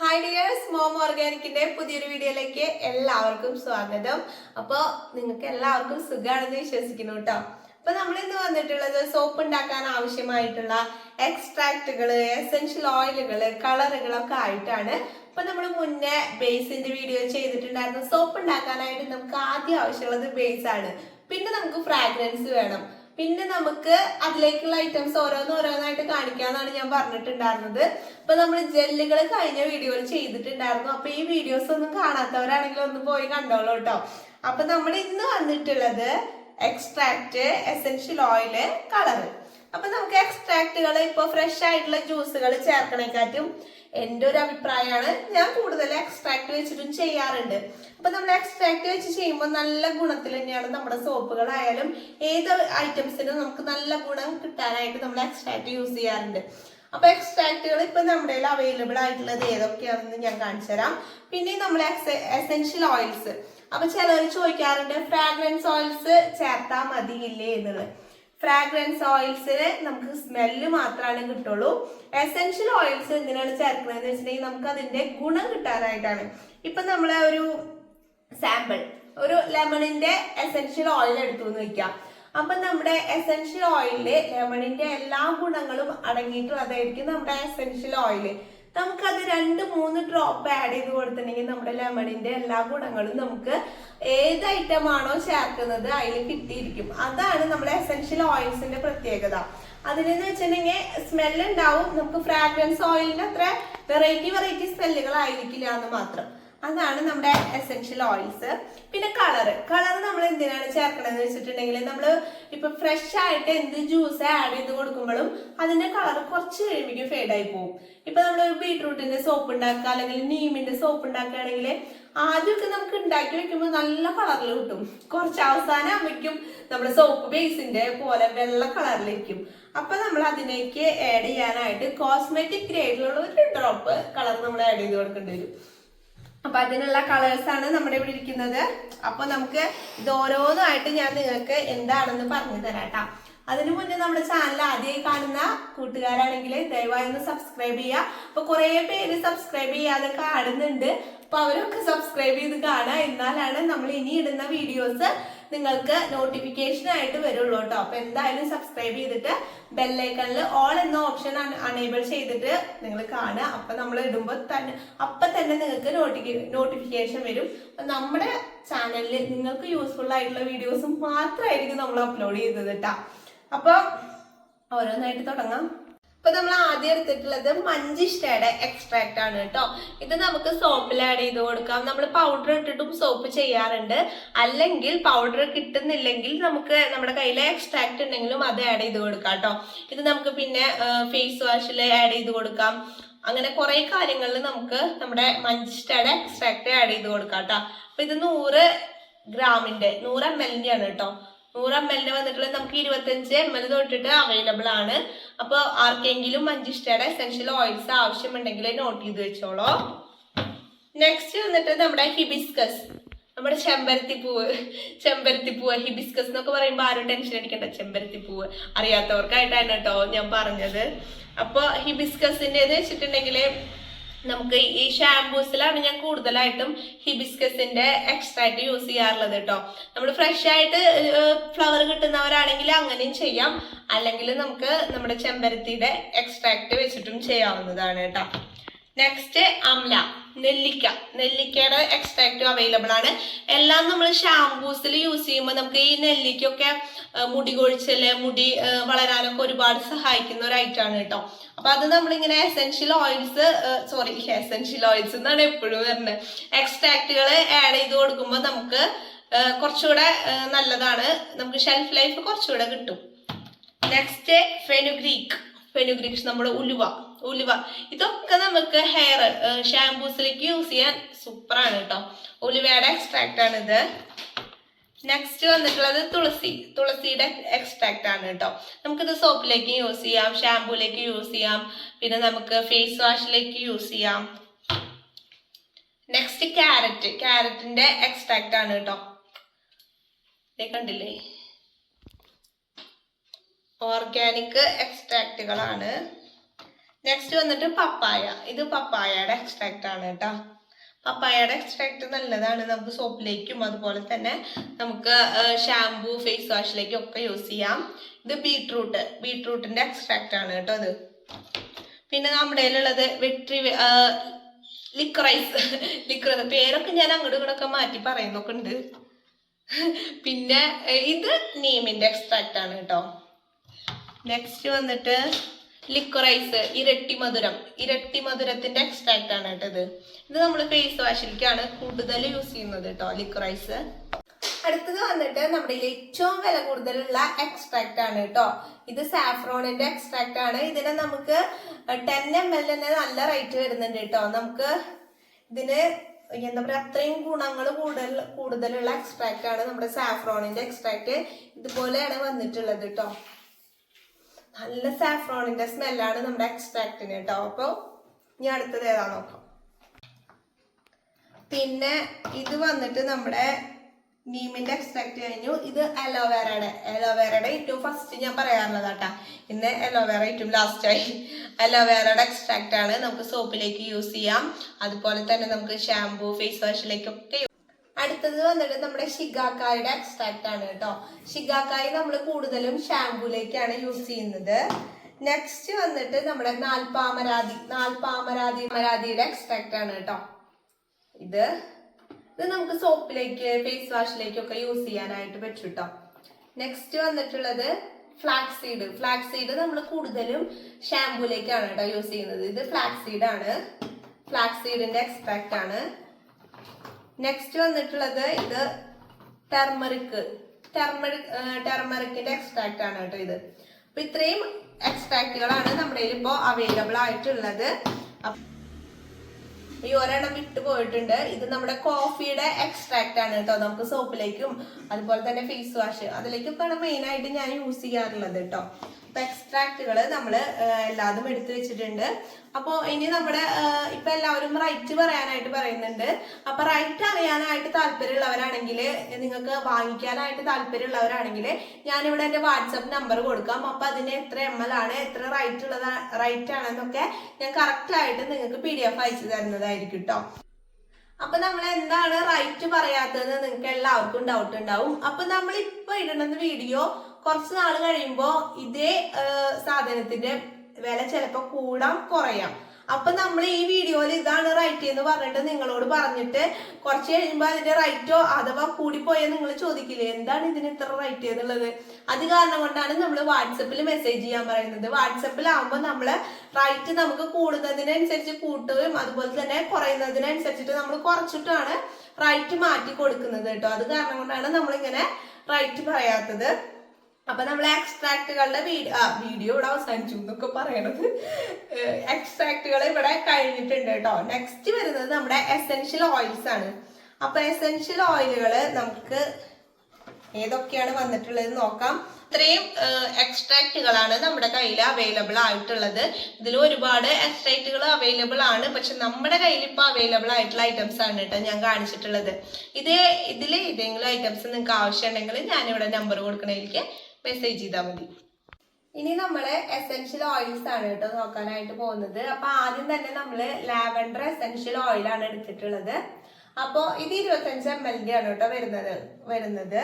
Hi dears mom ഓർഗാനിക്കിന്റെ പുതിയൊരു വീഡിയോയിലേക്ക് എല്ലാവർക്കും സ്വാഗതം. അപ്പോൾ നിങ്ങൾക്ക് എല്ലാവർക്കും സുഖമാണെന്ന് വിശ്വസിക്കുന്നു കേട്ടോ. അപ്പൊ നമ്മൾ ഇന്ന് വന്നിട്ടുള്ളത് സോപ്പ് ഉണ്ടാക്കാൻ ആവശ്യമായിട്ടുള്ള എക്സ്ട്രാക്റ്റുകൾ എസെൻഷ്യൽ ഓയിലുകൾ കളറുകളൊക്കെ ആയിട്ടാണ്. അപ്പൊ നമ്മൾ മുന്നേ ബേസിന്റെ വീഡിയോ ചെയ്തിട്ടുണ്ടായിരുന്നു സോപ്പ് ഉണ്ടാക്കാനായിട്ട് നമുക്ക് ആദ്യം ആവശ്യമുള്ളത് ബേസ് ആണ്. പിന്നെ നമുക്ക് ഫ്രാഗ്രൻസ് വേണം. പിന്നെ നമുക്ക് അതിലേക്കുള്ള ഐറ്റംസ് ഓരോന്ന് ഓരോന്നായിട്ട് കാണിക്കാന്നാണ് ഞാൻ പറഞ്ഞിട്ടുണ്ടായിരുന്നത്. അപ്പൊ നമ്മൾ ജെല്ലുകൾ കഴിഞ്ഞ വീഡിയോയിൽ ചെയ്തിട്ടുണ്ടായിരുന്നു. അപ്പൊ ഈ വീഡിയോസ് ഒന്നും കാണാത്തവരാണെങ്കിൽ ഒന്ന് പോയി കണ്ടോളൂ കേട്ടോ അപ്പൊ നമ്മൾ ഇന്ന് വന്നിട്ടുള്ളത് എക്സ്ട്രാക്ട് എസെൻഷ്യൽ ഓയിൽ കളറ് അപ്പൊ നമുക്ക് എക്സ്ട്രാക്റ്റുകൾ ഇപ്പൊ ഫ്രഷ് ആയിട്ടുള്ള ജ്യൂസുകൾ ചേർക്കണേക്കാറ്റും എന്റെ ഒരു അഭിപ്രായമാണ്. ഞാൻ കൂടുതൽ എക്സ്ട്രാക്ട് വെച്ചിട്ടും ചെയ്യാറുണ്ട്. അപ്പൊ നമ്മൾ എക്സ്ട്രാക്ട് വെച്ച് ചെയ്യുമ്പോൾ നല്ല ഗുണത്തിൽ തന്നെയാണ് നമ്മുടെ സോപ്പുകളായാലും ഏത് ഐറ്റംസിനും നമുക്ക് നല്ല ഗുണം കിട്ടാനായിട്ട് നമ്മൾ എക്സ്ട്രാക്ട് യൂസ് ചെയ്യാറുണ്ട്. അപ്പൊ എക്സ്ട്രാക്റ്റുകൾ ഇപ്പൊ നമ്മുടെ അവൈലബിൾ ആയിട്ടുള്ളത് ഏതൊക്കെയാണെന്ന് ഞാൻ കാണിച്ചു തരാം. പിന്നെ നമ്മൾ എസെൻഷ്യൽ ഓയിൽസ് അപ്പൊ ചിലർ ചോദിക്കാറുണ്ട് ഫ്രാഗ്രൻസ് ഓയിൽസ് ചേർത്താൽ മതിയില്ലേ? എന്നുള്ളത് ഫ്രാഗ്രൻസ് ഓയിൽസിന് നമുക്ക് സ്മെല്ല് മാത്രമാണ് കിട്ടുള്ളൂ. എസെൻഷ്യൽ ഓയിൽസ് എന്തിനാണ് ചേർക്കുന്നതെന്ന് വെച്ചിട്ടുണ്ടെങ്കിൽ നമുക്ക് അതിന്റെ ഗുണം കിട്ടാനായിട്ടാണ് ഇപ്പൊ നമ്മളെ ഒരു സാമ്പിൾ ഒരു ലെമണിന്റെ എസെൻഷ്യൽ ഓയിൽ എടുത്തു എന്ന് വെക്കാം അപ്പൊ നമ്മുടെ എസെൻഷ്യൽ ഓയിലിൽ ലെമണിന്റെ എല്ലാ ഗുണങ്ങളും അടങ്ങിയിട്ടുള്ളതായിരിക്കും നമ്മുടെ എസെൻഷ്യൽ ഓയിൽ നമുക്കത് രണ്ട് മൂന്ന് ഡ്രോപ്പ് ആഡ് ചെയ്ത് കൊടുത്തിട്ടുണ്ടെങ്കിൽ നമ്മുടെ ലെമണിന്റെ എല്ലാ ഗുണങ്ങളും നമുക്ക് ഏത് ഐറ്റം ആണോ ചേർക്കുന്നത് അതിൽ കിട്ടിയിരിക്കും. അതാണ് നമ്മുടെ എസെൻഷ്യൽ ഓയിൽസിന്റെ പ്രത്യേകത. അതിനെന്ന് വെച്ചിട്ടുണ്ടെങ്കിൽ സ്മെല്ലുണ്ടാവും നമുക്ക് ഫ്രാഗ്രൻസ് ഓയിലിന്റെ അത്ര വെറൈറ്റി വെറൈറ്റി സ്മെല്ലുകൾ ആയിരിക്കില്ല എന്ന് മാത്രം. അതാണ് നമ്മുടെ എസെൻഷ്യൽ ഓയിൽസ് പിന്നെ കളർ കളർ നമ്മൾ എന്തിനാണ് ചേർക്കണമെന്ന് വെച്ചിട്ടുണ്ടെങ്കിൽ നമ്മൾ ഇപ്പൊ ഫ്രഷ് ആയിട്ട് എന്ത് ജ്യൂസ് ആഡ് ചെയ്ത് കൊടുക്കുമ്പോഴും അതിന്റെ കളർ കുറച്ച് കഴിയുമ്പോഴേക്കും ഫേഡ് ആയി പോകും ഇപ്പൊ നമ്മൾ ഒരു ബീട്രൂട്ടിന്റെ സോപ്പ് ഉണ്ടാക്കുക അല്ലെങ്കിൽ നീമിന്റെ സോപ്പ് ഉണ്ടാക്കുകയാണെങ്കിൽ ആദ്യമൊക്കെ നമുക്ക് ഉണ്ടാക്കി വെക്കുമ്പോൾ നല്ല കളറിൽ കിട്ടും. കുറച്ച് അവസാനം ആവുമ്പോഴേക്കും നമ്മുടെ സോപ്പ് ബേസിന്റെ പോലെ വെള്ള കളറിലിരിക്കും അപ്പൊ നമ്മൾ അതിലേക്ക് ആഡ് ചെയ്യാനായിട്ട് കോസ്മെറ്റിക് ഗ്രേഡിലുള്ള ഒരു ഡ്രോപ്പ് കളർ നമ്മൾ ആഡ് ചെയ്ത് കൊടുക്കേണ്ടി വരും. അപ്പൊ അതിനുള്ള ആണ് നമ്മുടെ ഇവിടെ ഇരിക്കുന്നത്. അപ്പൊ നമുക്ക് ഇത് ഓരോന്നായിട്ട് ഞാൻ നിങ്ങൾക്ക് എന്താണെന്ന് പറഞ്ഞു തരാട്ടാ. അതിനു മുന്നേ നമ്മുടെ ചാനൽ ആദ്യമായി കാണുന്ന കൂട്ടുകാരാണെങ്കിൽ ദയവായി ഒന്ന് സബ്സ്ക്രൈബ് ചെയ്യുക. അപ്പൊ കുറെ പേര് സബ്സ്ക്രൈബ് ചെയ്യാതെ കാണുന്നുണ്ട്. അപ്പൊ അവരൊക്കെ സബ്സ്ക്രൈബ് ചെയ്ത് കാണുക. എന്നാലാണ് നമ്മൾ ഇനി ഇടുന്ന വീഡിയോസ് നിങ്ങൾക്ക് നോട്ടിഫിക്കേഷൻ ആയിട്ട് വരുള്ളൂ കേട്ടോ. അപ്പൊ എന്തായാലും സബ്സ്ക്രൈബ് ചെയ്തിട്ട് ബെല്ലൈക്കണിൽ ഓൾ എന്ന ഓപ്ഷൻ അണേബിൾ ചെയ്തിട്ട് നിങ്ങൾ കാണുക. അപ്പൊ നമ്മൾ ഇടുമ്പോൾ തന്നെ അപ്പൊ തന്നെ നിങ്ങൾക്ക് നോട്ടിഫി നോട്ടിഫിക്കേഷൻ വരും. നമ്മുടെ ചാനലിൽ നിങ്ങൾക്ക് യൂസ്ഫുൾ ആയിട്ടുള്ള വീഡിയോസ് മാത്രമായിരിക്കും നമ്മൾ അപ്ലോഡ് ചെയ്തത് കേട്ടോ അപ്പൊ ഓരോന്നായിട്ട് തുടങ്ങാം. ഇപ്പൊ നമ്മൾ ആദ്യം എടുത്തിട്ടുള്ളത് മഞ്ചിഷ്ടയുടെ എക്സ്ട്രാക്ട് ആണ് കേട്ടോ. ഇത് നമുക്ക് സോപ്പിൽ ആഡ് ചെയ്ത് കൊടുക്കാം. നമ്മൾ പൗഡർ ഇട്ടിട്ടും സോപ്പ് ചെയ്യാറുണ്ട്. അല്ലെങ്കിൽ പൗഡർ കിട്ടുന്നില്ലെങ്കിൽ നമുക്ക് നമ്മുടെ കയ്യിൽ എക്സ്ട്രാക്ട് ഉണ്ടെങ്കിലും അത് ആഡ് ചെയ്ത് കൊടുക്കാം കേട്ടോ. ഇത് നമുക്ക് പിന്നെ ഫേസ് വാഷിൽ ആഡ് ചെയ്ത് കൊടുക്കാം. അങ്ങനെ കുറെ കാര്യങ്ങളിൽ നമുക്ക് നമ്മുടെ മഞ്ചിഷ്ടയുടെ എക്സ്ട്രാക്ട് ആഡ് ചെയ്ത് കൊടുക്കാം കേട്ടോ. അപ്പൊ ഇത് നൂറ് ഗ്രാമിന്റെ നൂറ് എം എല്ലിന്റെ ആണ് കേട്ടോ. നൂറ് എം എല്ലിന് വന്നിട്ടുള്ള നമുക്ക് ഇരുപത്തഞ്ച് എം എൽ തൊട്ടിട്ട് അവൈലബിൾ ആണ്. അപ്പോൾ ആർക്കെങ്കിലും മഞ്ചിഷ്ടയുടെ എസെൻഷ്യൽ ഓയിൽസ് ആവശ്യമുണ്ടെങ്കിൽ നോട്ട് ചെയ്ത് വെച്ചോളൂ. നെക്സ്റ്റ് വന്നിട്ട് നമ്മുടെ ഹിബിസ്കസ് നമ്മുടെ ചെമ്പരത്തി പൂവ് ചെമ്പരത്തി പൂവ് ഹിബിസ്കസ് എന്നൊക്കെ പറയുമ്പോൾ ആരും ടെൻഷൻ അടിക്കണ്ട. ചെമ്പരത്തി പൂവ് അറിയാത്തവർക്കായിട്ടാണ് കേട്ടോ ഞാൻ പറഞ്ഞത്. അപ്പോൾ ഹിബിസ്കസിന്റെ വെച്ചിട്ടുണ്ടെങ്കിൽ നമുക്ക് ഈ ഷാംപൂസിലാണ് ഞാൻ കൂടുതലായിട്ടും ഹിബിസ്കസിന്റെ എക്സ്ട്രാക്ട് യൂസ് ചെയ്യാറുള്ളത് കേട്ടോ നമ്മൾ ഫ്രഷ് ആയിട്ട് ഫ്ലവർ കിട്ടുന്നവരാണെങ്കിൽ അങ്ങനെയും ചെയ്യാം. അല്ലെങ്കിൽ നമുക്ക് നമ്മുടെ ചെമ്പരത്തിയുടെ എക്സ്ട്രാക്ട് വെച്ചിട്ടും ചെയ്യാവുന്നതാണ് കേട്ടോ നെക്സ്റ്റ് അംല നെല്ലിക്ക. നെല്ലിക്കയുടെ എക്സ്ട്രാക്റ്റും അവൈലബിൾ ആണ്. എല്ലാം നമ്മൾ ഷാംപൂസിൽ യൂസ് ചെയ്യുമ്പോൾ നമുക്ക് ഈ നെല്ലിക്കൊക്കെ മുടി കൊഴിച്ചൽ മുടി വളരാനൊക്കെ ഒരുപാട് സഹായിക്കുന്ന ഒരു ഐറ്റം ആണ് കേട്ടോ അപ്പൊ അത് നമ്മളിങ്ങനെ essential oils sorry essential oils എന്നാണ് എപ്പോഴും വരുന്നത് എക്സ്ട്രാക്റ്റുകൾ ആഡ് ചെയ്ത് കൊടുക്കുമ്പോൾ നമുക്ക് കുറച്ചുകൂടെ നല്ലതാണ്. നമുക്ക് ഷെൽഫ് ലൈഫ് കുറച്ചുകൂടെ കിട്ടും. നെക്സ്റ്റ് ഫെനുഗ്രീക്ക് ഫെനുഗ്രീക്ക് നമ്മുടെ ഉലുവ. ഉലുവ. ഇതൊക്കെ നമുക്ക് ഹെയർ ഷാംപൂസിലേക്ക് യൂസ് ചെയ്യാൻ സൂപ്പറാണ് കേട്ടോ ഉലുവയുടെ എക്സ്ട്രാക്റ്റ് ഇത്. നെക്സ്റ്റ് വന്നിട്ടുള്ളത് തുളസി. തുളസിയുടെ എക്സ്ട്രാക്റ്റ് ആണ് കേട്ടോ നമുക്കിത് സോപ്പിലേക്ക് യൂസ് ചെയ്യാം ഷാംപൂലേക്ക് യൂസ് ചെയ്യാം പിന്നെ നമുക്ക് ഫേസ് വാഷിലേക്ക് യൂസ് ചെയ്യാം. നെക്സ്റ്റ് ക്യാരറ്റ് ക്യാരറ്റിന്റെ എക്സ്ട്രാക്റ്റ് ആണ് കേട്ടോ കണ്ടില്ലേ? ഓർഗാനിക് എക്സ്ട്രാക്റ്റുകളാണ് നെക്സ്റ്റ് വന്നിട്ട് പപ്പായ. ഇത് പപ്പായയുടെ എക്സ്ട്രാക്റ്റ് ആണ് കേട്ടോ. പപ്പായയുടെ എക്സ്ട്രാക്ട് നല്ലതാണ്. നമുക്ക് സോപ്പിലേക്കും അതുപോലെ തന്നെ നമുക്ക് ഷാംപൂ ഫേസ് വാഷിലേക്കും ഒക്കെ യൂസ് ചെയ്യാം. ഇത് ബീട്രൂട്ട് ബീട്രൂട്ടിന്റെ എക്സ്ട്രാക്റ്റ് ആണ് കേട്ടോ അത് പിന്നെ നമ്മുടെ ഉള്ളത് വെട്രി ലിക്രൈസ് ലിക്ര പേരൊക്കെ ഞാൻ അങ്ങോട്ടും ഇങ്ങോട്ടൊക്കെ മാറ്റി പറയുന്നൊക്കെ ഉണ്ട് പിന്നെ ഇത് നീമിന്റെ എക്സ്ട്രാക്റ്റ് ആണ് കേട്ടോ. നെക്സ്റ്റ് വന്നിട്ട് ലിക്വറൈസ് ഇരട്ടി മധുരം. ഇരട്ടി മധുരത്തിന്റെ എക്സ്ട്രാക്ട് ആണ് കേട്ടോ ഇത്. ഇത് നമ്മൾ ഫേസ് വാഷിലേക്കാണ് കൂടുതൽ യൂസ് ചെയ്യുന്നത് കേട്ടോ ലിക്വറൈസ് അടുത്തത് വന്നിട്ട് നമ്മുടെ ഏറ്റവും വില കൂടുതലുള്ള എക്സ്ട്രാക്ട് ആണ് കേട്ടോ. ഇത് സാഫ്രോണിന്റെ എക്സ്ട്രാക്ട് ആണ്. ഇതിന് നമുക്ക് ടെൻ എം എൽ തന്നെ നല്ല റേറ്റ് വരുന്നുണ്ട് കേട്ടോ. നമുക്ക് ഇതിന് എന്താ പറയുക അത്രയും ഗുണങ്ങൾ കൂടുതൽ കൂടുതലുള്ള എക്സ്ട്രാക്ട് ആണ് നമ്മുടെ സാഫ്രോണിന്റെ എക്സ്ട്രാക്ട് ഇതുപോലെയാണ് വന്നിട്ടുള്ളത് കേട്ടോ. നല്ല സാഫ്രോണിന്റെ സ്മെല്ലാണ് നമ്മുടെ എക്സ്ട്രാക്റ്റിന് കേട്ടോ അപ്പൊ ഇനി അടുത്തത് ഏതാ നോക്കാം. പിന്നെ ഇത് വന്നിട്ട് നമ്മുടെ നീമിന്റെ എക്സ്ട്രാക്ട് കഴിഞ്ഞു. ഇത് അലോവേറയുടെ അലോവേറയുടെ ഏറ്റവും ഫസ്റ്റ് ഞാൻ പറയാറുള്ളത് കേട്ടാ. ഇന്ന് അലോവേറ ഏറ്റവും ലാസ്റ്റ് ആയി. അലോവേറയുടെ എക്സ്ട്രാക്ട് ആണ് നമുക്ക് സോപ്പിലേക്ക് യൂസ് ചെയ്യാം. അതുപോലെ തന്നെ നമുക്ക് ഷാംപൂ ഫേസ് വാഷിലേക്കൊക്കെ അടുത്തത് വന്നിട്ട് നമ്മുടെ ഷിഗാക്കായുടെ എക്സ്ട്രാക്റ്റ് ആണ് കേട്ടോ. ഷിഗാക്കായി നമ്മൾ കൂടുതലും ഷാംപൂലേക്കാണ് യൂസ് ചെയ്യുന്നത്. നെക്സ്റ്റ് വന്നിട്ട് നമ്മുടെ നാൽപ്പാമരാതി നാൽപ്പാമരാതി മരാതിയുടെ എക്സ്ട്രാക്റ്റ് ആണ് കേട്ടോ. ഇത് ഇത് നമുക്ക് സോപ്പിലേക്ക് ഫേസ് വാഷിലേക്കൊക്കെ യൂസ് ചെയ്യാനായിട്ട് പറ്റും കേട്ടോ. നെക്സ്റ്റ് വന്നിട്ടുള്ളത് ഫ്ലാക്സ് സീഡ് സീഡ് നമ്മൾ കൂടുതലും ഷാംപൂലേക്കാണ് കേട്ടോ യൂസ് ചെയ്യുന്നത്. ഇത് ഫ്ലാക്സ് ആണ്. ഫ്ലാക്സ് സീഡിന്റെ എക്സ്ട്രാക്ട് ആണ്. നെക്സ്റ്റ് വന്നിട്ടുള്ളത് ഇത് ടെർമറിക്ക് ടെർമറിക് ടെർമറിക്കിന്റെ എക്സ്ട്രാക്ട് ആണ് കേട്ടോ ഇത്. അപ്പൊ ഇത്രയും എക്സ്ട്രാക്റ്റുകളാണ് നമ്മുടെ ഇപ്പോൾ അവൈലബിൾ ആയിട്ടുള്ളത്. ഈ ഒരെണ്ണം വിട്ടു പോയിട്ടുണ്ട്. ഇത് നമ്മുടെ കോഫിയുടെ എക്സ്ട്രാക്ട് ആണ് കേട്ടോ നമുക്ക് സോപ്പിലേക്കും അതുപോലെ തന്നെ ഫേസ് വാഷ് അതിലേക്കൊക്കെയാണ് മെയിൻ ആയിട്ട് ഞാൻ യൂസ് ചെയ്യാറുള്ളത് കേട്ടോ. അപ്പൊ എക്സ്ട്രാക്റ്റുകൾ നമ്മൾ എല്ലാതും എടുത്തു വെച്ചിട്ടുണ്ട്. അപ്പോൾ ഇനി നമ്മുടെ ഇപ്പൊ എല്ലാവരും റൈറ്റ് പറയാനായിട്ട് പറയുന്നുണ്ട്. അപ്പൊ റൈറ്റ് അറിയാനായിട്ട് താല്പര്യമുള്ളവരാണെങ്കിൽ നിങ്ങൾക്ക് വാങ്ങിക്കാനായിട്ട് താല്പര്യമുള്ളവരാണെങ്കിൽ ഞാനിവിടെ എന്റെ വാട്സപ്പ് നമ്പർ കൊടുക്കാം. അപ്പൊ അതിന് എത്ര എം എൽ ആണ് എത്ര റൈറ്റ് ഉള്ളത് റൈറ്റ് ആണെന്നൊക്കെ ഞാൻ കറക്റ്റ് ആയിട്ട് നിങ്ങൾക്ക് പി ഡി എഫ് അയച്ചു തരുന്നതായിരിക്കും കേട്ടോ അപ്പൊ നമ്മൾ എന്താണ് റൈറ്റ് പറയാത്തത് നിങ്ങൾക്ക് എല്ലാവർക്കും ഡൗട്ട് ഉണ്ടാവും. അപ്പൊ നമ്മൾ ഇപ്പൊ ഇടുന്ന വീഡിയോ കുറച്ച് നാൾ കഴിയുമ്പോ ഇതേ സാധനത്തിന്റെ വില ചിലപ്പോ കൂടാം കുറയാം. അപ്പൊ നമ്മൾ ഈ വീഡിയോയിൽ ഇതാണ് റൈറ്റ് എന്ന് പറഞ്ഞിട്ട് നിങ്ങളോട് പറഞ്ഞിട്ട് കുറച്ച് കഴിയുമ്പോ അതിന്റെ റൈറ്റോ അഥവാ കൂടിപ്പോയാൽ നിങ്ങൾ ചോദിക്കില്ലേ? എന്താണ് ഇതിന് ഇത്ര റൈറ്റ് എന്നുള്ളത്? അത് കാരണം കൊണ്ടാണ് നമ്മൾ വാട്സപ്പിൽ മെസ്സേജ് ചെയ്യാൻ പറയുന്നത്. വാട്സപ്പിലാവുമ്പോൾ നമ്മൾ റൈറ്റ് നമുക്ക് കൂടുന്നതിനനുസരിച്ച് കൂട്ടുകയും അതുപോലെ തന്നെ കുറയുന്നതിനനുസരിച്ചിട്ട് നമ്മൾ കുറച്ചിട്ടാണ് റൈറ്റ് മാറ്റി കൊടുക്കുന്നത് കേട്ടോ. അത് കാരണം കൊണ്ടാണ് നമ്മളിങ്ങനെ റൈറ്റ് പറയാത്തത്. അപ്പൊ നമ്മൾ എക്സ്ട്രാക്റ്റുകളുടെ വീഡിയോ വീഡിയോ ഇവിടെ അവസാനിച്ചു എന്നൊക്കെ പറയണത്. എക്സ്ട്രാക്റ്റുകൾ ഇവിടെ കഴിഞ്ഞിട്ടുണ്ട് കേട്ടോ. നെക്സ്റ്റ് വരുന്നത് നമ്മുടെ എസെൻഷ്യൽ ഓയിൽസ് ആണ്. അപ്പൊ എസെൻഷ്യൽ ഓയിലുകൾ നമുക്ക് ഏതൊക്കെയാണ് വന്നിട്ടുള്ളത് നോക്കാം. ഇത്രയും എക്സ്ട്രാക്റ്റുകളാണ് നമ്മുടെ കയ്യിൽ അവൈലബിൾ ആയിട്ടുള്ളത്. ഇതിൽ ഒരുപാട് എക്സ്ട്രാക്റ്റുകൾ അവൈലബിൾ ആണ്. പക്ഷെ നമ്മുടെ കയ്യിൽ ഇപ്പോൾ അവൈലബിൾ ആയിട്ടുള്ള ഐറ്റംസ് ആണ് കേട്ടോ ഞാൻ കാണിച്ചിട്ടുള്ളത്. ഇതേ ഇതിൽ ഏതെങ്കിലും ഐറ്റംസ് നിങ്ങൾക്ക് ആവശ്യമുണ്ടെങ്കിൽ ഞാനിവിടെ നമ്പർ കൊടുക്കണതിലേക്ക് മെസ്സേജ് ചെയ്താൽ മതി. ഇനി നമ്മൾ എസെൻഷ്യൽ ഓയിൽസ് ആണ് കേട്ടോ നോക്കാനായിട്ട് പോകുന്നത്. അപ്പൊ ആദ്യം തന്നെ നമ്മൾ ലാവൻഡർ എസെൻഷ്യൽ ആണ് എടുത്തിട്ടുള്ളത്. അപ്പോൾ ഇത് ഇരുപത്തഞ്ച് എം എൽ ഡി ആണ് കേട്ടോ വരുന്നത് വരുന്നത്.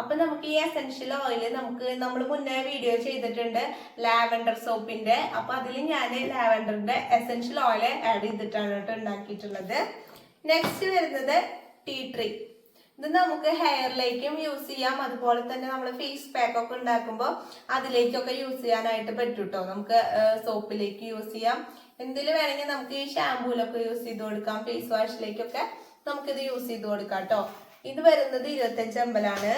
അപ്പൊ നമുക്ക് ഈ എസെൻഷ്യൽ ഓയിൽ നമുക്ക് നമ്മൾ മുന്നേ വീഡിയോ ചെയ്തിട്ടുണ്ട് ലാവൻഡർ സോപ്പിന്റെ. അപ്പൊ അതിൽ ഞാൻ ലാവൻഡറിന്റെ എസെൻഷ്യൽ ഓയിൽ ആഡ് ചെയ്തിട്ടാണ് കേട്ടോ ഉണ്ടാക്കിയിട്ടുള്ളത്. നെക്സ്റ്റ് വരുന്നത് ടീ ട്രീ ഇത് നമുക്ക് ഹെയറിലേക്കും യൂസ് ചെയ്യാം. അതുപോലെ തന്നെ നമ്മൾ ഫേസ് പാക്ക് ഒക്കെ ഉണ്ടാക്കുമ്പോൾ അതിലേക്കൊക്കെ യൂസ് ചെയ്യാനായിട്ട് പറ്റും കേട്ടോ നമുക്ക് സോപ്പിലേക്ക് യൂസ് ചെയ്യാം. എന്തിൽ വേണമെങ്കിൽ നമുക്ക് ഈ ഷാമ്പൂലൊക്കെ യൂസ് ചെയ്ത് കൊടുക്കാം. ഫേസ് വാഷിലേക്കൊക്കെ നമുക്കിത് യൂസ് ചെയ്ത് കൊടുക്കാം കേട്ടോ ഇത് വരുന്നത് ഇരുപത്തഞ്ച് അമ്പലാണ്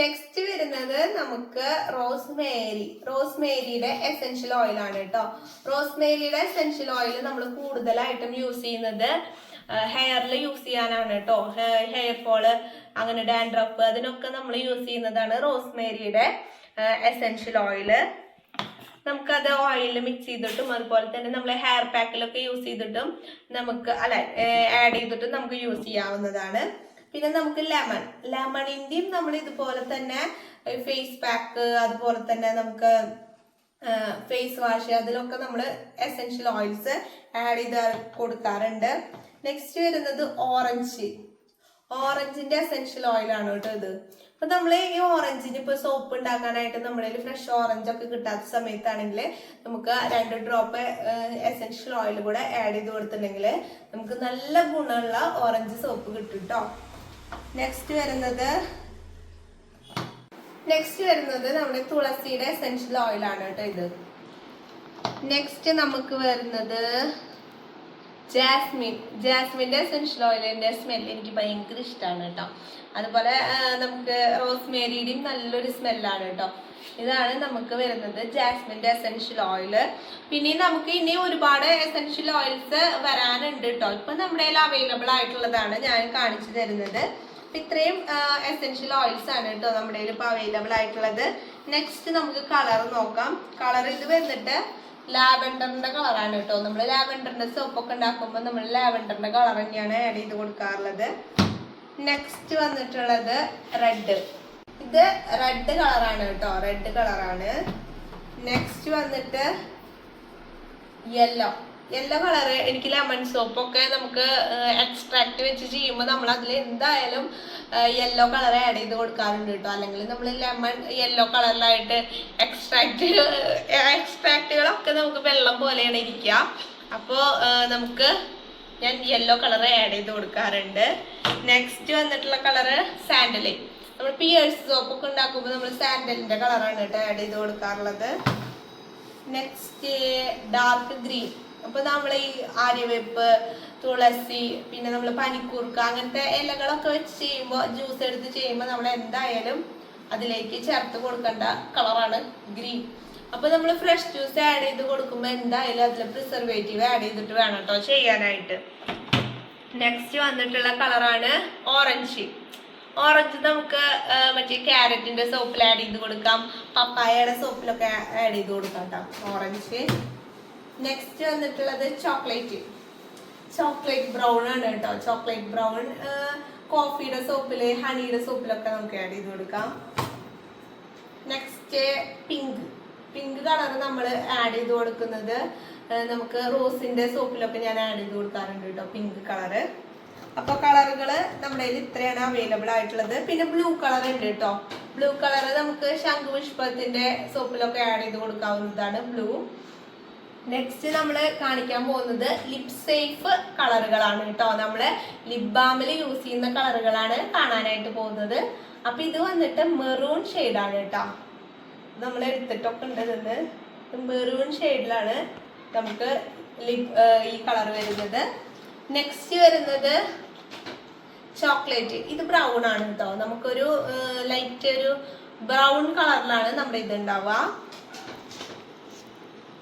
നെക്സ്റ്റ് വരുന്നത് നമുക്ക് റോസ് മേരി റോസ് മേരിയുടെ എസെൻഷ്യൽ ഓയിൽ ആണ് കേട്ടോ. റോസ് മേരിയുടെ എസെൻഷ്യൽ ഓയിൽ നമ്മൾ കൂടുതലായിട്ടും യൂസ് ചെയ്യുന്നത് ഹെയറിൽ യൂസ് ചെയ്യാനാണ് കേട്ടോ ഹെയർ ഫോൾ അങ്ങനെ ഡാൻഡ്രഫ് അതിനൊക്കെ നമ്മൾ യൂസ് ചെയ്യുന്നതാണ് റോസ് മേരിയുടെ എസെൻഷ്യൽ ഓയിൽ നമുക്കത് ഓയിൽ മിക്സ് ചെയ്തിട്ടും അതുപോലെ തന്നെ നമ്മൾ ഹെയർ പാക്കിലൊക്കെ യൂസ് ചെയ്തിട്ടും നമുക്ക് അല്ല ആഡ് ചെയ്തിട്ടും നമുക്ക് യൂസ് ചെയ്യാവുന്നതാണ്. പിന്നെ നമുക്ക് ലെമൺ ലെമണിന്റെയും നമ്മൾ ഇതുപോലെ തന്നെ ഫേസ് പാക്ക് അതുപോലെ തന്നെ നമുക്ക് ഫേസ് വാഷ് അതിലൊക്കെ നമ്മൾ എസെൻഷ്യൽ ഓയിൽസ് ആഡ് ചെയ്ത് കൊടുക്കാറുണ്ട്. നെക്സ്റ്റ് വരുന്നത് ഓറഞ്ച് ഓറഞ്ചിന്റെ എസെൻഷ്യൽ ഓയിൽ ആണ് കേട്ടോ ഇത്. അപ്പൊ നമ്മൾ ഈ ഓറഞ്ചിന് ഇപ്പൊ സോപ്പ് ഉണ്ടാക്കാനായിട്ട് നമ്മുടെ ഫ്രഷ് ഓറഞ്ച് ഒക്കെ കിട്ടാത്ത സമയത്താണെങ്കിൽ നമുക്ക് രണ്ട് ഡ്രോപ്പ് എസെൻഷ്യൽ ഓയിൽ കൂടെ ആഡ് ചെയ്ത് കൊടുത്തിട്ടുണ്ടെങ്കിൽ നമുക്ക് നല്ല ഗുണമുള്ള ഓറഞ്ച് സോപ്പ് കിട്ടും കേട്ടോ നെക്സ്റ്റ് വരുന്നത് നെക്സ്റ്റ് വരുന്നത് നമ്മുടെ തുളസിയുടെ എസെൻഷ്യൽ ഓയിലാണ് കേട്ടോ ഇത്. നെക്സ്റ്റ് നമുക്ക് വരുന്നത് ജാസ്മിൻ ജാസ്മിന്റെ എസെൻഷ്യൽ ഓയിലിന്റെ സ്മെല്ല് എനിക്ക് ഭയങ്കര ഇഷ്ടമാണ് കേട്ടോ. അതുപോലെ നമുക്ക് റോസ്മേരിയുടെയും നല്ലൊരു സ്മെല്ലാണ് കേട്ടോ. ഇതാണ് നമുക്ക് വരുന്നത് ജാസ്മിന്റെ എസെൻഷ്യൽ ഓയിൽ പിന്നെ നമുക്ക് ഇനി ഒരുപാട് എസെൻഷ്യൽ ഓയിൽസ് വരാനുണ്ട് കേട്ടോ. ഇപ്പൊ നമ്മുടെ കയ്യിൽ അവൈലബിൾ ആയിട്ടുള്ളതാണ് ഞാൻ കാണിച്ചു തരുന്നത്. ഇത്രയും എസെൻഷ്യൽ ഓയിൽസ് ആണ് കേട്ടോ നമ്മുടെ കയ്യിൽ ഇപ്പൊ അവൈലബിൾ ആയിട്ടുള്ളത്. നെക്സ്റ്റ് നമുക്ക് കളർ നോക്കാം. കളർ ഇത് വന്നിട്ട് ലാവൻഡറിന്റെ കളറാണ് കേട്ടോ. നമ്മൾ ലാവൻഡറിന്റെ സോപ്പൊക്കെ ഉണ്ടാക്കുമ്പോൾ നമ്മൾ ലാവൻഡറിന്റെ കളർ തന്നെയാണ് ആഡ് ചെയ്ത് കൊടുക്കാറുള്ളത്. നെക്സ്റ്റ് വന്നിട്ടുള്ളത് റെഡ് ഇത് റെഡ് കളറാണ് കേട്ടോ. റെഡ് കളറാണ്. നെക്സ്റ്റ് വന്നിട്ട് യെല്ലോ യെല്ലോ കളർ എനിക്ക് ലെമൺ സോപ്പൊക്കെ നമുക്ക് എക്സ്ട്രാക്ട് വെച്ച് ചെയ്യുമ്പോൾ നമ്മൾ അതിൽ എന്തായാലും യെല്ലോ കളർ ആഡ് ചെയ്ത് കൊടുക്കാറുണ്ട് കേട്ടോ. അല്ലെങ്കിൽ നമ്മൾ ലെമൺ യെല്ലോ കളറിലായിട്ട് എക്സ്ട്രാക്ട് എക്സ്ട്രാക്റ്റുകളൊക്കെ നമുക്ക് വെള്ളം പോലെയാണ് ഇരിക്കുക അപ്പോൾ നമുക്ക് ഞാൻ യെല്ലോ കളർ ആഡ് ചെയ്ത് കൊടുക്കാറുണ്ട്. നെക്സ്റ്റ് വന്നിട്ടുള്ള കളറ് സാൻഡൽ നമ്മൾ പിയേഴ്സ് സോപ്പൊക്കെ ഉണ്ടാക്കുമ്പോൾ നമ്മൾ സാൻഡലിന്റെ കളറാണ് കേട്ടോ ആഡ് ചെയ്ത് കൊടുക്കാറുള്ളത്. നെക്സ്റ്റ് ഡാർക്ക് ഗ്രീൻ അപ്പൊ നമ്മൾ ഈ ആര്യവേപ്പ് തുളസി പിന്നെ നമ്മൾ പനിക്കൂർക്ക അങ്ങനത്തെ ഇലകളൊക്കെ വെച്ച് ചെയ്യുമ്പോൾ ജ്യൂസ് എടുത്ത് ചെയ്യുമ്പോൾ നമ്മൾ എന്തായാലും അതിലേക്ക് ചേർത്ത് കൊടുക്കേണ്ട കളറാണ് ഗ്രീൻ. അപ്പൊ നമ്മൾ ഫ്രഷ് ജ്യൂസ് ആഡ് ചെയ്ത് കൊടുക്കുമ്പോൾ എന്തായാലും അതിൽ പ്രിസർവേറ്റീവ് ആഡ് ചെയ്തിട്ട് വേണം കേട്ടോ ചെയ്യാനായിട്ട്. നെക്സ്റ്റ് വന്നിട്ടുള്ള കളറാണ് ഓറഞ്ച്. ഓറഞ്ച് നമുക്ക് മറ്റേ ക്യാരറ്റിന്റെ സോപ്പിൽ ആഡ് ചെയ്ത് കൊടുക്കാം. പപ്പായയുടെ സോപ്പിലൊക്കെ ആഡ് ചെയ്ത് കൊടുക്കാം കേട്ടോ ഓറഞ്ച്. നെക്സ്റ്റ് വന്നിട്ടുള്ളത് ചോക്ലേറ്റ് ചോക്ലേറ്റ് ബ്രൗൺ ആണ് കേട്ടോ. ചോക്ലേറ്റ് ബ്രൗൺ കോഫിയുടെ സോപ്പിൽ ഹണിയുടെ സോപ്പിലൊക്കെ നമുക്ക് ആഡ് ചെയ്ത് കൊടുക്കാം. നെക്സ്റ്റ് പിങ്ക് പിങ്ക് കളർ നമ്മൾ ആഡ് ചെയ്ത് കൊടുക്കുന്നത് നമുക്ക് റോസിന്റെ സോപ്പിലൊക്കെ ഞാൻ ആഡ് ചെയ്ത് കൊടുക്കാറുണ്ട് കേട്ടോ പിങ്ക് കളറ് അപ്പൊ കളറുകൾ നമ്മുടെ കയ്യിൽ ഇത്രയാണ് അവൈലബിൾ ആയിട്ടുള്ളത്. പിന്നെ ബ്ലൂ കളർ ഉണ്ട് കേട്ടോ. ബ്ലൂ കളർ നമുക്ക് ശംഖുപുഷ്പത്തിന്റെ സോപ്പിലൊക്കെ ആഡ് ചെയ്ത് കൊടുക്കാവുന്നതാണ് ബ്ലൂ നെക്സ്റ്റ് നമ്മൾ കാണിക്കാൻ പോകുന്നത് ലിപ് സേഫ് കളറുകളാണ് കേട്ടോ. നമ്മൾ ലിപ് ബാമിൽ യൂസ് ചെയ്യുന്ന കളറുകളാണ് കാണാനായിട്ട് പോകുന്നത്. അപ്പൊ ഇത് വന്നിട്ട് മെറൂൺ ആണ് കേട്ടോ. നമ്മൾ എടുത്തിട്ടൊക്കെ ഉണ്ടത് മെറൂൺ ഷെയ്ഡിലാണ് നമുക്ക് ലിപ് ഈ കളർ വരുന്നത്. നെക്സ്റ്റ് വരുന്നത് ചോക്ലേറ്റ് ഇത് ബ്രൗൺ ആണ് കേട്ടോ. നമുക്കൊരു ലൈറ്റ് ഒരു ബ്രൗൺ കളറിലാണ് നമ്മുടെ ഇത് ഉണ്ടാവുക.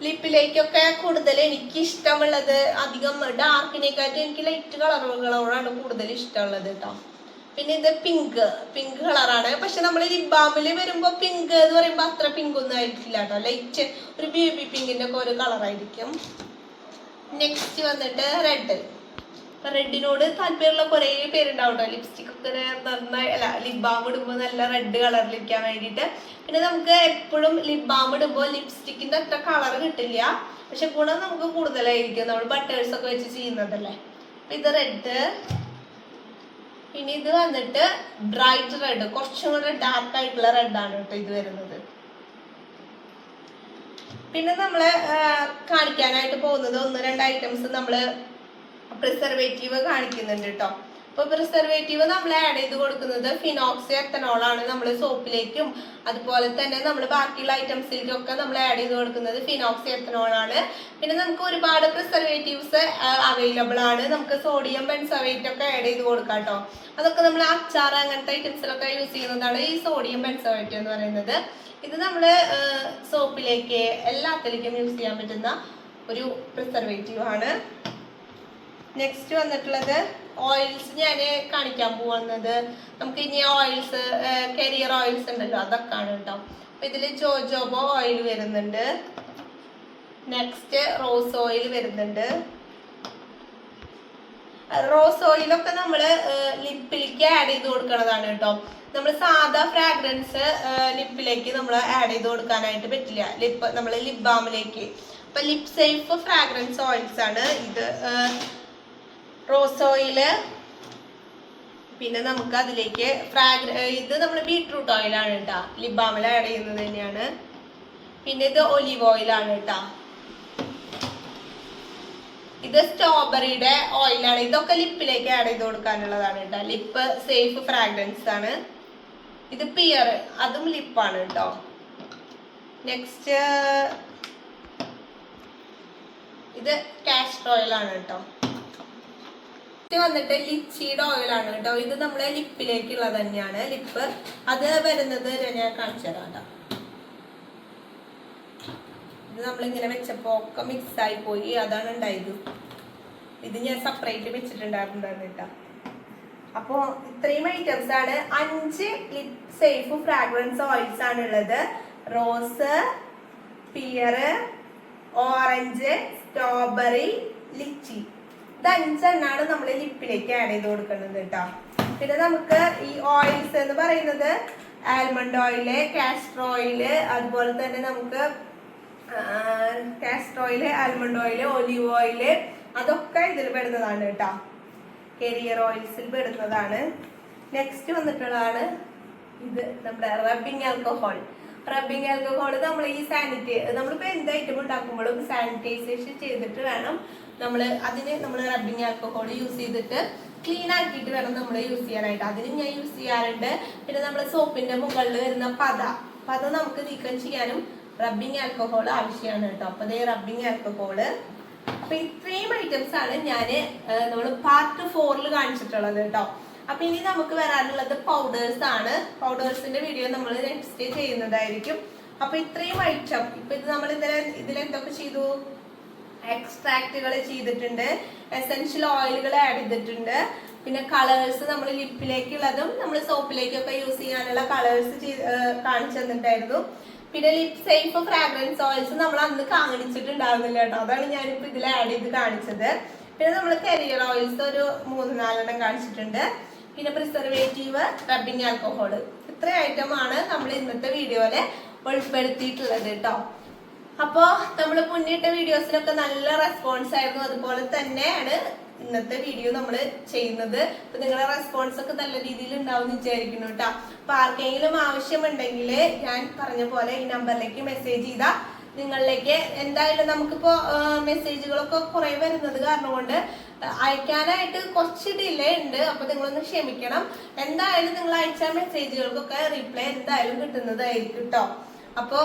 ലിപ്പിലേക്കൊക്കെ കൂടുതൽ എനിക്ക് ഇഷ്ടമുള്ളത് അധികം ഡാർക്കിനെക്കാട്ടും എനിക്ക് ലൈറ്റ് കളറുകളോടാണ് കൂടുതൽ ഇഷ്ടമുള്ളത് കേട്ടോ പിന്നെ ഇത് പിങ്ക് പിങ്ക് കളറാണ്. പക്ഷെ നമ്മൾ ലിബാമിൽ വരുമ്പോൾ പിങ്ക് എന്ന് പറയുമ്പോൾ അത്ര പിങ്ക് ഒന്നും ആയിരിക്കില്ല കേട്ടോ ലൈറ്റ് ഒരു ബേബി പിങ്കിന്റെ ഒക്കെ ഒരു കളറായിരിക്കും. നെക്സ്റ്റ് വന്നിട്ട് റെഡ് റെഡിനോട് താല്പര്യമുള്ള കുറേ പേരുണ്ടാവും കേട്ടോ ലിപ്സ്റ്റിക് ഒക്കെ നന്നായി അല്ല ലിപ് ബാം ഇടുമ്പോൾ നല്ല റെഡ് കളറിലിരിക്കാൻ വേണ്ടിയിട്ട്. പിന്നെ നമുക്ക് എപ്പോഴും ലിപ് ബാം ഇടുമ്പോൾ ലിപ്സ്റ്റിക്കിന്റെ അത്ര കളർ കിട്ടില്ല. പക്ഷെ ഗുണം നമുക്ക് കൂടുതലായിരിക്കും. നമ്മൾ ബട്ടേഴ്സ് ഒക്കെ വെച്ച് ചെയ്യുന്നതല്ലേ. അപ്പൊ ഇത് റെഡ് പിന്നെ ഇത് വന്നിട്ട് ബ്രൈറ്റ് റെഡ് കുറച്ചും കൂടെ ഡാർക്ക് ആയിട്ടുള്ള റെഡ് ആണ് കേട്ടോ ഇത് വരുന്നത്. പിന്നെ നമ്മൾ കാണിക്കാനായിട്ട് പോകുന്നത് ഒന്ന് രണ്ട് ഐറ്റംസ് നമ്മൾ പ്രിസർവേറ്റീവ് കാണിക്കുന്നുണ്ട് കേട്ടോ അപ്പോൾ പ്രിസർവേറ്റീവ് നമ്മൾ ആഡ് ചെയ്ത് കൊടുക്കുന്നത് ഫിനോക്സി എത്തനോൾ ആണ് നമ്മൾ സോപ്പിലേക്കും അതുപോലെ തന്നെ നമ്മൾ ബാക്കിയുള്ള ഐറ്റംസിലേക്കൊക്കെ നമ്മൾ ആഡ് ചെയ്ത് കൊടുക്കുന്നത് ഫിനോക്സി എത്തനോൾ ആണ്. പിന്നെ നമുക്ക് ഒരുപാട് പ്രിസർവേറ്റീവ്സ് അവൈലബിൾ ആണ്. നമുക്ക് സോഡിയം ബെൻസോവേറ്റ് ഒക്കെ ആഡ് ചെയ്ത് കൊടുക്കാം കേട്ടോ അതൊക്കെ നമ്മൾ അച്ചാർ അങ്ങനത്തെ ഐറ്റംസിലൊക്കെ യൂസ് ചെയ്യുന്നതാണ് ഈ സോഡിയം ബെൻസവൈറ്റ് എന്ന് പറയുന്നത്. ഇത് നമ്മൾ സോപ്പിലേക്ക് എല്ലാത്തിലേക്കും യൂസ് ചെയ്യാൻ പറ്റുന്ന ഒരു പ്രിസർവേറ്റീവ് ആണ്. നെക്സ്റ്റ് വന്നിട്ടുള്ളത് ഓയിൽസ് ഞാൻ കാണിക്കാൻ പോകുന്നത് നമുക്ക് ഇനി ഓയിൽസ് കരിയർ ഓയിൽസ് ഉണ്ടല്ലോ അതൊക്കെയാണ് കേട്ടോ. അപ്പൊ ഇതിൽ ജോജോബോ ഓയിൽ വരുന്നുണ്ട്. നെക്സ്റ്റ് റോസ് ഓയിൽ വരുന്നുണ്ട്. റോസ് ഓയിലൊക്കെ നമ്മൾ ലിപ്പിലേക്ക് ആഡ് ചെയ്ത് കൊടുക്കണതാണ് കേട്ടോ. നമ്മൾ സാധാ ഫ്രാഗ്രൻസ് ലിപ്പിലേക്ക് നമ്മൾ ആഡ് ചെയ്ത് കൊടുക്കാനായിട്ട് പറ്റില്ല. ലിപ്പ് നമ്മൾ ലിപ് ബാമിലേക്ക് അപ്പൊ ലിപ് സേഫ് ഫ്രാഗ്രൻസ് ഓയിൽസ് ആണ് ഇത്. റോസ് ഓയിൽ പിന്നെ നമുക്ക് അതിലേക്ക് ഫ്രാഗ്ര ഇത് നമ്മൾ ബീട്രൂട്ട് ഓയിലാണ് കേട്ടോ. ലിബാമിൽ ആഡ് ചെയ്യുന്നത് തന്നെയാണ്. പിന്നെ ഇത് ഒലിവ് ഓയിലാണ് കേട്ടോ. ഇത് സ്ട്രോബെറിയുടെ ഓയിലാണ്. ഇതൊക്കെ ലിപ്പിലേക്ക് ആഡ് ചെയ്ത് കൊടുക്കാനുള്ളതാണ് കേട്ടോ. ലിപ്പ് സേഫ് ഫ്രാഗ്രൻസ് ആണ്. ഇത് പിയർ അതും ലിപ്പാണ് കേട്ടോ. നെക്സ്റ്റ് ഇത് കാസ്റ്റർ ഓയിലാണ് കേട്ടോ. ഇത് വന്നിട്ട് ലിച്ചിയുടെ ഓയിലാണ് കേട്ടോ. ഇത് നമ്മളെ ലിപ്പിലേക്കുള്ളത് തന്നെയാണ്. ലിപ്പ് അത് വരുന്നത് ഞാൻ കാണിച്ചു തരാം ഇത് നമ്മളിങ്ങനെ വെച്ചപ്പോ ഒക്കെ മിക്സ് ആയി പോയി. അതാണ് ഉണ്ടായത്. ഇത് ഞാൻ സെപ്പറേറ്റ് വെച്ചിട്ടുണ്ടായിരുന്നുണ്ടായിരുന്നു കേട്ടോ. അപ്പോ ഇത്രയും ഐറ്റംസ് ആണ്. അഞ്ച് സേഫ് ഫ്രാഗ്രൻസ് ഓയിൽസ് ആണ് ഉള്ളത്. Rose pear orange strawberry lychee ഇത് അഞ്ചെണ്ണാണ് നമ്മൾ ലിപ്പിലേക്ക് ആഡ് ചെയ്ത് കൊടുക്കുന്നത് കേട്ടോ പിന്നെ നമുക്ക് ഈ ഓയിൽസ് എന്ന് പറയുന്നത് ആൽമണ്ട് ഓയിൽ കാസ്റ്റർ ഓയിൽ അതുപോലെ തന്നെ നമുക്ക് castor oil almond oil olive oil അതൊക്കെ ഇതിൽ പെടുന്നതാണ് കേട്ടോ കരിയർ ഓയിൽസിൽ പെടുന്നതാണ്. നെക്സ്റ്റ് വന്നിട്ടുള്ളതാണ് ഇത് നമ്മുടെ റബ്ബിംഗ് ആൽക്കഹോൾ റബ്ബിംഗ് ആൽക്കഹോൾ നമ്മൾ ഈ സാനിറ്റൈ നമ്മളിപ്പോൾ എന്ത് ഐറ്റം ഉണ്ടാക്കുമ്പോഴും സാനിറ്റൈസേഷൻ ചെയ്തിട്ട് വേണം നമ്മൾ അതിന് നമ്മൾ റബ്ബിങ് ആൽക്കഹോൾ യൂസ് ചെയ്തിട്ട് ക്ലീൻ ആക്കിയിട്ട് വേണം നമ്മൾ യൂസ് ചെയ്യാനായിട്ട്. അതിനും ഞാൻ യൂസ് ചെയ്യാറുണ്ട്. പിന്നെ നമ്മൾ സോപ്പിന്റെ മുകളിൽ വരുന്ന പത. പത നമുക്ക് നീക്കം ചെയ്യാനും റബ്ബിങ് ആൽക്കഹോൾ ആവശ്യമാണ് കേട്ടോ. അപ്പൊ അതേ റബ്ബിങ് ആൽക്കഹോൾ അപ്പൊ ഇത്രയും ഐറ്റംസ് ആണ് ഞാൻ നമ്മൾ പാർട്ട് ഫോറിൽ കാണിച്ചിട്ടുള്ളത് കേട്ടോ. അപ്പൊ ഇനി നമുക്ക് വരാനുള്ളത് പൗഡേഴ്സ് ആണ്. പൗഡേഴ്സിന്റെ വീഡിയോ നമ്മൾ നെക്സ്റ്റ് ചെയ്യുന്നതായിരിക്കും. അപ്പൊ ഇത്രയും ഐറ്റം ഇപ്പൊ ഇത് നമ്മൾ ഇന്നലെ ഇതിൽ എന്തൊക്കെ ചെയ്തു? എക്സ്ട്രാക്റ്റുകൾ ചെയ്തിട്ടുണ്ട്. എസെൻഷ്യൽ ഓയിലുകൾ ആഡ് ചെയ്തിട്ടുണ്ട്. പിന്നെ കളേഴ്സ് നമ്മൾ ലിപ്പിലേക്കുള്ളതും നമ്മൾ സോപ്പിലേക്കൊക്കെ യൂസ് ചെയ്യാനുള്ള കളേഴ്സ് കാണിച്ചു തന്നിട്ടായിരുന്നു. പിന്നെ ലിപ് സേഫ് ഫ്രാഗ്രൻസ് ഓയിൽസ് നമ്മൾ അന്ന് കാണിച്ചിട്ടുണ്ടായിരുന്നില്ല കേട്ടോ. അതാണ് ഞാനിപ്പോൾ ഇതിൽ ആഡ് ചെയ്ത് കാണിച്ചത്. പിന്നെ നമ്മൾ കരിയർ ഓയിൽസ് ഒരു മൂന്ന് നാലെണ്ണം കാണിച്ചിട്ടുണ്ട്. പിന്നെ പ്രിസർവേറ്റീവ് റബ്ബിംഗ് ആൽക്കഹോൾ ഇത്രയും ഐറ്റം ആണ് നമ്മൾ ഇന്നത്തെ വീഡിയോയിൽ ഉൾപ്പെടുത്തിയിട്ടുള്ളത് കേട്ടോ. അപ്പോ നമ്മൾ മുന്നിട്ട വീഡിയോസിലൊക്കെ നല്ല റെസ്പോൺസ് ആയിരുന്നു. അതുപോലെ തന്നെയാണ് ഇന്നത്തെ വീഡിയോ നമ്മൾ ചെയ്യുന്നത്. അപ്പൊ നിങ്ങളുടെ റെസ്പോൺസ് ഒക്കെ നല്ല രീതിയിൽ ഉണ്ടാവും വിചാരിക്കുന്നു കേട്ടോ അപ്പൊ ആർക്കെങ്കിലും ആവശ്യമുണ്ടെങ്കിൽ ഞാൻ പറഞ്ഞ പോലെ ഈ നമ്പറിലേക്ക് മെസ്സേജ് ചെയ്താൽ നിങ്ങളിലേക്ക് എന്തായാലും നമുക്കിപ്പോ മെസ്സേജുകളൊക്കെ കുറെ വരുന്നത് കാരണം കൊണ്ട് അയക്കാനായിട്ട് കുറച്ച് ഡിലേ ഉണ്ട്. അപ്പൊ നിങ്ങളൊന്ന് ക്ഷമിക്കണം. എന്തായാലും നിങ്ങൾ അയച്ച മെസ്സേജുകൾക്കൊക്കെ റിപ്ലൈ എന്തായാലും കിട്ടുന്നതായിരിക്കും കേട്ടോ അപ്പൊ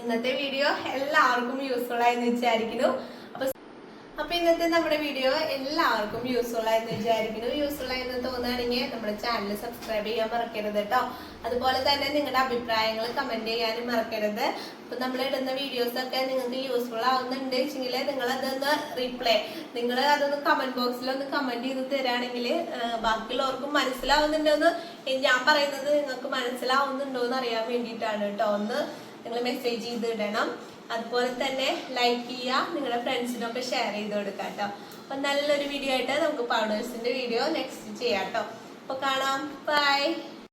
ഇന്നത്തെ വീഡിയോ എല്ലാവർക്കും യൂസ്ഫുൾ ആയെന്ന് വിചാരിക്കുന്നു. അപ്പൊ അപ്പൊ ഇന്നത്തെ നമ്മുടെ വീഡിയോ എല്ലാവർക്കും യൂസ്ഫുൾ ആയെന്ന് വിചാരിക്കുന്നു. യൂസ്ഫുൾ ആയെന്ന് തോന്നുകയാണെങ്കിൽ നമ്മുടെ ചാനൽ സബ്സ്ക്രൈബ് ചെയ്യാൻ മറക്കരുത് കേട്ടോ അതുപോലെ തന്നെ നിങ്ങളുടെ അഭിപ്രായങ്ങൾ കമന്റ് ചെയ്യാനും മറക്കരുത്. അപ്പൊ നമ്മൾ ഇടുന്ന വീഡിയോസ് ഒക്കെ നിങ്ങൾക്ക് യൂസ്ഫുൾ ആവുന്നുണ്ട് വെച്ചെങ്കിൽ നിങ്ങൾ അതൊന്ന് റിപ്ലൈ നിങ്ങൾ അതൊന്ന് കമന്റ് ബോക്സിൽ ഒന്ന് കമന്റ് ചെയ്ത് തരാണെങ്കിൽ ബാക്കിയുള്ളവർക്കും മനസ്സിലാവുന്നുണ്ടോ എന്ന് ഞാൻ പറയുന്നത് നിങ്ങൾക്ക് മനസ്സിലാവുന്നുണ്ടോ എന്ന് അറിയാൻ വേണ്ടിയിട്ടാണ് കേട്ടോ ഒന്ന് നിങ്ങൾ മെസ്സേജ് ചെയ്ത് ഇടണം അതുപോലെ തന്നെ ലൈക്ക് ചെയ്യുക നിങ്ങളുടെ ഫ്രണ്ട്സിനൊക്കെ ഷെയർ ചെയ്ത് കൊടുക്കാം കേട്ടോ അപ്പൊ നല്ലൊരു വീഡിയോ ആയിട്ട് നമുക്ക് പൗഡേഴ്സിന്റെ വീഡിയോ നെക്സ്റ്റ് ചെയ്യാം കേട്ടോ അപ്പൊ കാണാം. ബൈ